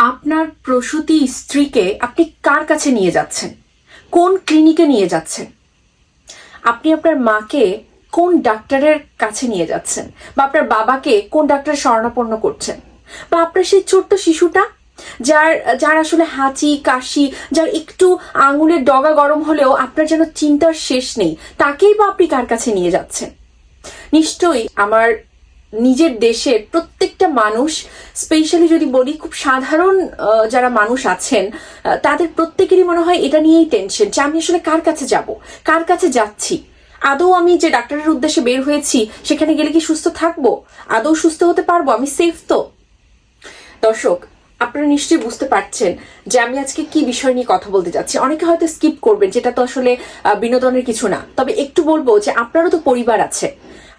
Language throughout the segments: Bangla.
আপনার প্রসূতি স্ত্রীকে আপনি কার কাছে নিয়ে যাচ্ছেন? কোন ক্লিনিকে নিয়ে যাচ্ছেন? আপনি আপনার মাকে কোন ডাক্তারের কাছে নিয়ে যাচ্ছেন? বা আপনার বাবাকে কোন ডাক্তার শরণাপন্ন করছেন? বা আপনার সেই ছোট্ট শিশুটা, যার যার আসলে হাঁচি, কাশি, যার একটু আঙুলের ডগা গরম হলেও আপনার যেন চিন্তার শেষ নেই, তাকেই বা আপনি কার কাছে নিয়ে যাচ্ছেন? নিশ্চয়ই আমার নিজের দেশের প্রত্যেকটা মানুষ স্পেশালি যদি বলি খুব সাধারণ যারা মানুষ আছেন তাদের প্রত্যেকেরই মনে হয় এটা নিয়েই টেনশন যে আমি আসলে কার কাছে যাব, কার কাছে যাচ্ছি? আদৌ আমি যে ডাক্তারের উদ্দেশ্যে বের হয়েছি, সেখানে গেলে কি সুস্থ থাকব? আদৌ সুস্থ হতে পারব? আমি সেফ তো? দর্শক আপনারা নিশ্চয়ই বুঝতে পারছেন যে আমি আজকে কি বিষয় নিয়ে কথা বলতে যাচ্ছি। অনেকে হয়তো স্কিপ করবেন, যেটা তো আসলে বিনোদনের কিছু না। তবে একটু বলব যে আপনারও তো পরিবার আছে।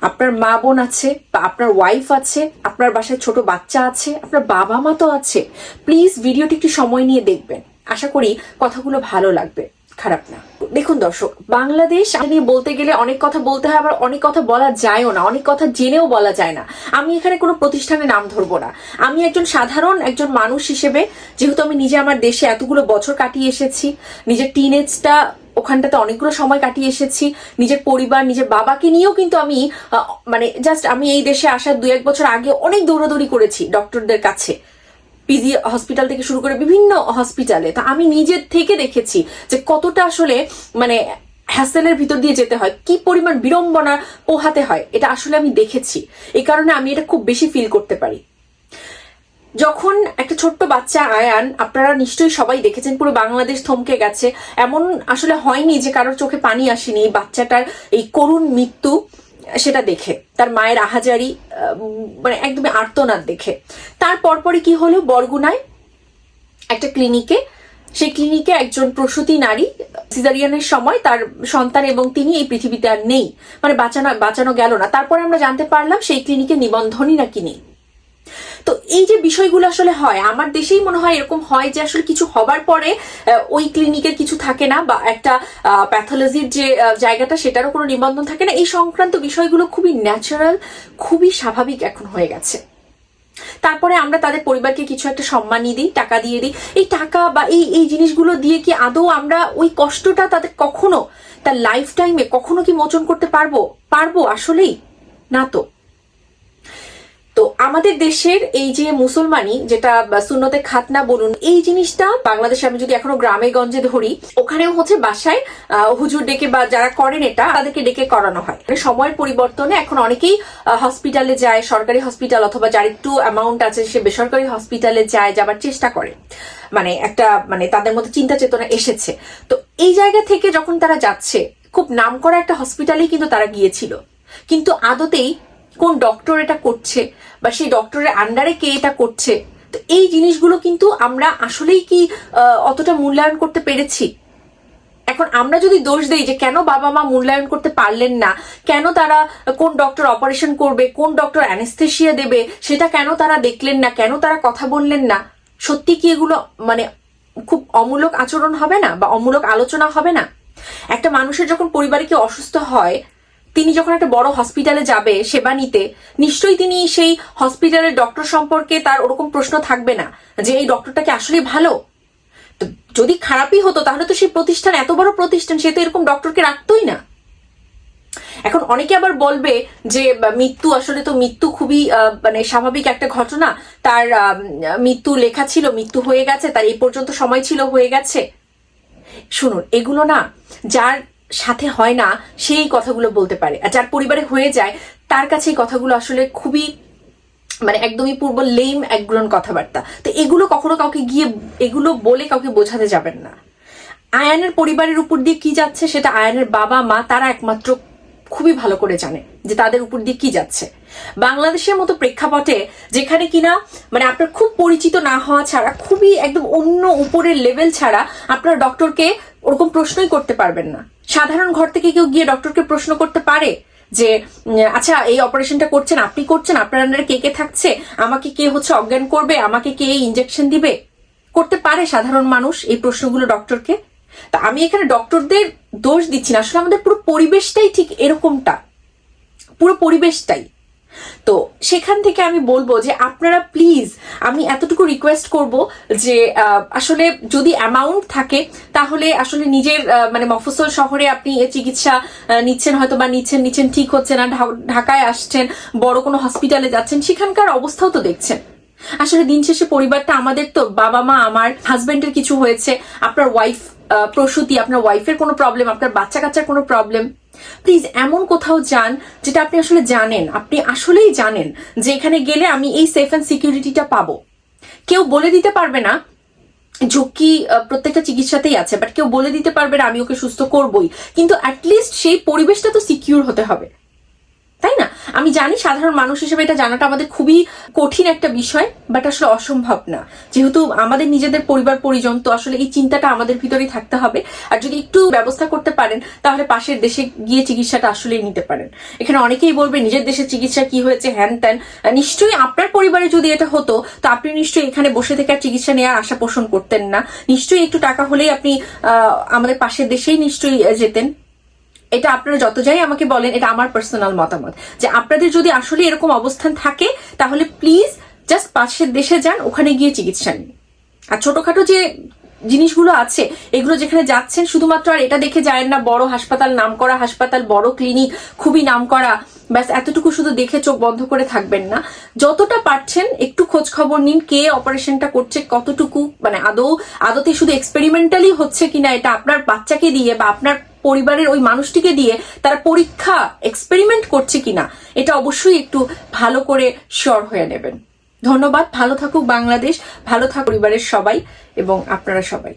আপনার মা বোন আছে বা আপনার ওয়াইফ আছে, আপনার বাসায় ছোট বাচ্চা আছে, আপনার বাবা মা তো আছে। প্লিজ ভিডিওটি একটু সময় নিয়ে দেখবেন। আশা করি কথাগুলো ভালো লাগবে। খারাপ না। দেখুন দর্শক, বাংলাদেশ নিয়ে বলতে গেলে অনেক কথা বলতে হয়, আবার অনেক কথা বলা যায়ও না, অনেক কথা জেনেও বলা যায় না। আমি এখানে কোনো প্রতিষ্ঠানের নাম ধরবো না। আমি একজন সাধারণ একজন মানুষ হিসেবে, যেহেতু আমি নিজে আমার দেশে এতগুলো বছর কাটিয়ে এসেছি, নিজের টিনেজটা ওখানটাতে অনেকগুলো সময় কাটিয়ে এসেছি, নিজের পরিবার, নিজের বাবাকে নিয়েও কিন্তু আমি মানে জাস্ট আমি এই দেশে আসার দু এক বছর আগে অনেক দৌড়াদৌড়ি করেছি ডক্টরদের কাছে। পিজি হসপিটাল থেকে শুরু করে বিভিন্ন হসপিটালে তা আমি নিজের থেকে দেখেছি যে কতটা আসলে মানে হ্যাসেলের ভিতর দিয়ে যেতে হয়, কি পরিমাণ বিড়ম্বনা পোহাতে হয়, এটা আসলে আমি দেখেছি। এই কারণে আমি এটা খুব বেশি ফিল করতে পারি। যখন একটা ছোট্ট বাচ্চা, আয়ান, আপনারা নিশ্চয়ই সবাই দেখেছেন, পুরো বাংলাদেশ থমকে গেছে। এমন আসলে হয়নি যে কারোর চোখে পানি আসেনি, বাচ্চাটার এই করুণ মৃত্যু সেটা দেখে, তার মায়ের আহাজারি মানে একদমই আর্তনাদ দেখে। তার পরপরই কি হলো? বরগুনায় একটা ক্লিনিকে, সেই ক্লিনিকে একজন প্রসূতি নারী, সিজারিয়ানের সময় তার সন্তান এবং তিনি এই পৃথিবীতে আর নেই। মানে বাঁচানো বাঁচানো গেল না। তারপরে আমরা জানতে পারলাম সেই ক্লিনিকে নিবন্ধনই নাকি নেই। তো এই যে বিষয়গুলো আসলে হয়, আমার দেশেই মনে হয় এরকম হয় যে আসলে কিছু হবার পরে ওই ক্লিনিকের কিছু থাকে না বা একটা প্যাথোলজির যে জায়গাটা সেটারও কোনো নিবন্ধন থাকে না। এই সংক্রান্ত বিষয়গুলো খুবই ন্যাচারাল খুবই স্বাভাবিক এখন হয়ে গেছে। তারপরে আমরা তাদের পরিবারকে কিছু একটা সম্মানই দিই টাকা দিয়ে দিই। এই টাকা বা এই এই জিনিসগুলো দিয়ে কি আদৌ আমরা ওই কষ্টটা তাদের কখনো, তার লাইফ টাইমে কখনো কি মোচন করতে পারব? পারব আসলেই? না তো। তো আমাদের দেশের এই যে মুসলমানি যেটা সুন্নতে খাতনা বলুন, এই জিনিসটা বাংলাদেশে আমি যদি এখনও গ্রামে গঞ্জে ধরি, ওখানেও হচ্ছে বাসায় হুজুর ডেকে বা যারা করেন এটা, তাদেরকে ডেকে করানো হয়। মানে সময়ের পরিবর্তনে এখন অনেকেই হসপিটালে যায়, সরকারি হসপিটাল অথবা যার একটু অ্যামাউন্ট আছে, সে বেসরকারি হসপিটালে যায়, যাবার চেষ্টা করে। মানে একটা মানে তাদের মধ্যে চিন্তা চেতনা এসেছে। তো এই জায়গা থেকে যখন তারা যাচ্ছে, খুব নামকরা একটা হসপিটালেই কিন্তু তারা গিয়েছিল। কিন্তু আদতেই কোন ডক্টর এটা করছে বা সেই ডক্টরের আন্ডারে কে এটা করছে? তো এই জিনিসগুলো কিন্তু আমরা আসলেই কি অতটা মূল্যায়ন করতে পেরেছি? এখন আমরা যদি দোষ দেই যে কেন বাবা মা মূল্যায়ন করতে পারলেন না, কেন তারা কোন ডক্টর অপারেশন করবে, কোন ডক্টর অ্যানেস্থেশিয়া দেবে, সেটা কেন তারা দেখলেন না, কেন তারা কথা বললেন না, সত্যি কি এগুলো মানে খুব অমূলক আচরণ হবে না বা অমূলক আলোচনা হবে না? একটা মানুষের যখন পরিবারে কেউ অসুস্থ হয় তিনি যখন একটা বড় হসপিটালে যাবে, সেবা নিতে, নিশ্চয়ই তিনি সেই হসপিটালের ডক্টর সম্পর্কে তার ওরকম প্রশ্ন থাকবে না, যে এই ডক্টরটাকে আসলে ভালো? যদি খারাপই হতো, তাহলে তো সেই প্রতিষ্ঠান, এত বড় প্রতিষ্ঠান, সে তো এরকম ডক্টরকে রাখতোই না। এখন অনেকে আবার বলবে যে মৃত্যু আসলে তো মৃত্যু খুবই মানে স্বাভাবিক একটা ঘটনা। তার মৃত্যু লেখা ছিল, মৃত্যু হয়ে গেছে, তার এই পর্যন্ত সময় ছিল, হয়ে গেছে। শুনুন, এগুলো না, যার সাথে হয় না, সেই কথাগুলো বলতে পারে। আর যার পরিবারে হয়ে যায়, তার কাছে এই কথাগুলো আসলে খুবই মানে একদমই পূর্ব লেম একগুলোন কথাবার্তা। তো এগুলো কখনো কাউকে গিয়ে, এগুলো বলে কাউকে বোঝাতে যাবেন না। আয়ানের পরিবারের উপর দিয়ে কি যাচ্ছে, সেটা আয়ানের বাবা, মা, তারা একমাত্র খুবই ভালো করে জানে যে তাদের উপর দিয়ে কি যাচ্ছে। বাংলাদেশের মতো প্রেক্ষাপটে যেখানে কিনা মানে আপনার খুব পরিচিত না হওয়া ছাড়া, খুবই একদম অন্য উপরের লেভেল ছাড়া আপনার ডক্টরকে ওরকম প্রশ্নই করতে পারবেন না। সাধারণ ঘর থেকে কেউ গিয়ে ডক্টরকে প্রশ্ন করতে পারে যে আচ্ছা এই অপারেশনটা করছেন, আপনি করছেন, আপনার আন্ডারে কে কে থাকছে? আমাকে কে হচ্ছে অজ্ঞান করবে? আমাকে কে ইঞ্জেকশন দিবে? করতে পারে সাধারণ মানুষ এই প্রশ্নগুলো ডক্টরকে। তা আমি এখানে ডক্টরদের দোষ দিচ্ছি না। আসলে আমাদের পুরো পরিবেশটাই ঠিক এরকমটা। পুরো পরিবেশটাই। তো সেখান থেকে আমি বলব যে আপনারা প্লিজ আমি এতটুকু রিকোয়েস্ট করব যে আসলে যদি অ্যামাউন্ট থাকে, তাহলে আসলে নিজের মানে মফস্বল শহরে আপনি চিকিৎসা নিচ্ছেন হয়তো বা নিচ্ছেন নিচ্ছেন ঠিক হচ্ছে না ঢাকায় আসছেন, বড় কোনো হসপিটালে যাচ্ছেন, সেখানকার অবস্থাও তো দেখছেন। আসলে দিন শেষে পরিবারটা আমাদের তো, বাবা মা, আমার হাজবেন্ডের কিছু হয়েছে, আপনার ওয়াইফ প্রসূতি, আপনার ওয়াইফের কোনো প্রবলেম আপনার বাচ্চা কাচ্চার কোনো প্রবলেম প্লিজ এমন কোথাও যান যেটা আপনি আসলে জানেন। আপনি আসলেই জানেন যে এখানে গেলে আমি এই সেফ অ্যান্ড সিকিউরিটিটা পাবো। কেউ বলে দিতে পারবে না, ঝুঁকি প্রত্যেকটা চিকিৎসাতেই আছে বাট কেউ বলে দিতে পারবে না, আমি ওকে সুস্থ করবই। কিন্তু অ্যাটলিস্ট সেই পরিবেশটা তো সিকিউর হতে হবে। আমি জানি সাধারণ মানুষ হিসেবে এটা জানাটা আমাদের খুবই কঠিন একটা বিষয় বাট আসলে অসম্ভব না। যেহেতু আমাদের নিজেদের পরিবার, পরিজন, তো আসলে এই চিন্তাটা আমাদের ভিতরেই থাকতে হবে। আর যদি একটু ব্যবস্থা করতে পারেন, তাহলে পাশের দেশে গিয়ে চিকিৎসাটা আসলেই নিতে পারেন। এখানে অনেকেই বলবে, নিজের দেশের চিকিৎসা কি হয়েছে? হ্যান ত্যান। নিশ্চয়ই আপনার পরিবারে যদি এটা হতো, তো আপনি নিশ্চয়ই এখানে বসে থেকে আর চিকিৎসা নেওয়ার আশা পোষণ করতেন না। নিশ্চয়ই একটু টাকা হলেই আপনি আমাদের পাশের দেশেই নিশ্চয়ই যেতেন। এটা আপনারা যত যাই আমাকে বলেন, এটা আমার পার্সোনাল মতামত। যে আপনাদের যদি আসলে এরকম অবস্থান থাকে, তাহলে প্লিজ জাস্ট পাশের দেশে যান, ওখানে গিয়ে চিকিৎসা নিন। আর ছোটখাটো যে জিনিসগুলো আছে, এগুলো যেখানে যাচ্ছেন শুধুমাত্র আর এটা দেখে যায় না, বড় হাসপাতাল নাম করা হাসপাতাল, বড় ক্লিনিক, খুবই নাম করা ব্যাস এতটুকু শুধু দেখে চোখ বন্ধ করে থাকবেন না। যতটা পারছেন, একটু খোঁজ খবর নিন, কে অপারেশনটা করছে, কতটুকু মানে আদৌ, আদতে শুধু এক্সপেরিমেন্টালি হচ্ছে কিনা, এটা আপনার বাচ্চাকে দিয়ে বা আপনার পরিবারের ওই মানুষটিকে দিয়ে তারা পরীক্ষা এক্সপেরিমেন্ট করছে কিনা, এটা অবশ্যই একটু ভালো করে শিওর হয়ে নেবেন। ধন্যবাদ ভালো থাকুক বাংলাদেশ ভালো থাকুক পরিবারের সবাই এবং আপনারা সবাই।